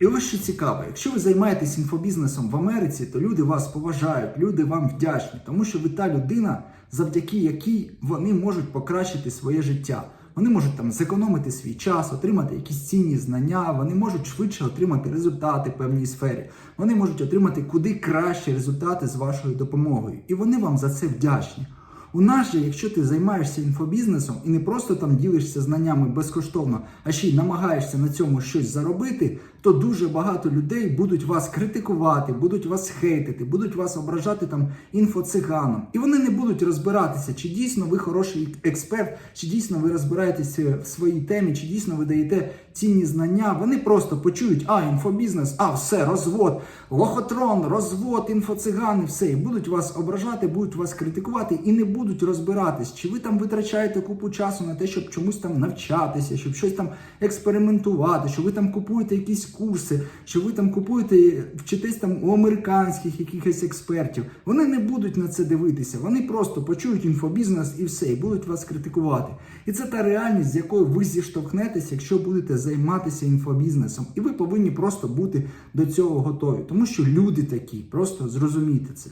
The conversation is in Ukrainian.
І ось що цікаво, якщо ви займаєтесь інфобізнесом в Америці, то люди вас поважають, люди вам вдячні, тому що ви та людина, завдяки якій вони можуть покращити своє життя. Вони можуть там зекономити свій час, отримати якісь цінні знання, вони можуть швидше отримати результати в певній сфері. Вони можуть отримати куди кращі результати з вашою допомогою. І вони вам за це вдячні. У нас же, якщо ти займаєшся інфобізнесом і не просто там ділишся знаннями безкоштовно, а ще й намагаєшся на цьому щось заробити, то дуже багато людей будуть вас критикувати, будуть вас хейтити, будуть вас ображати там інфоциганом. І вони не будуть розбиратися, чи дійсно ви хороший експерт, чи дійсно ви розбираєтеся в своїй темі, чи дійсно ви даєте цінні знання. Вони просто почують, а інфобізнес, а все, розвод, лохотрон, розвод, інфоцигани, все, і будуть вас ображати, будуть вас критикувати і не будуть розбиратись, чи ви там витрачаєте купу часу на те, щоб чомусь там навчатися, щоб щось там експериментувати, що ви там купуєте якісь курси, що ви там купуєте, вчитесь там у американських якихось експертів. Вони не будуть на це дивитися. Вони просто почують інфобізнес і все, і будуть вас критикувати. І це та реальність, з якою ви зіштовхнетеся, якщо будете займатися інфобізнесом. І ви повинні просто бути до цього готові, тому що люди такі, просто зрозумійте це.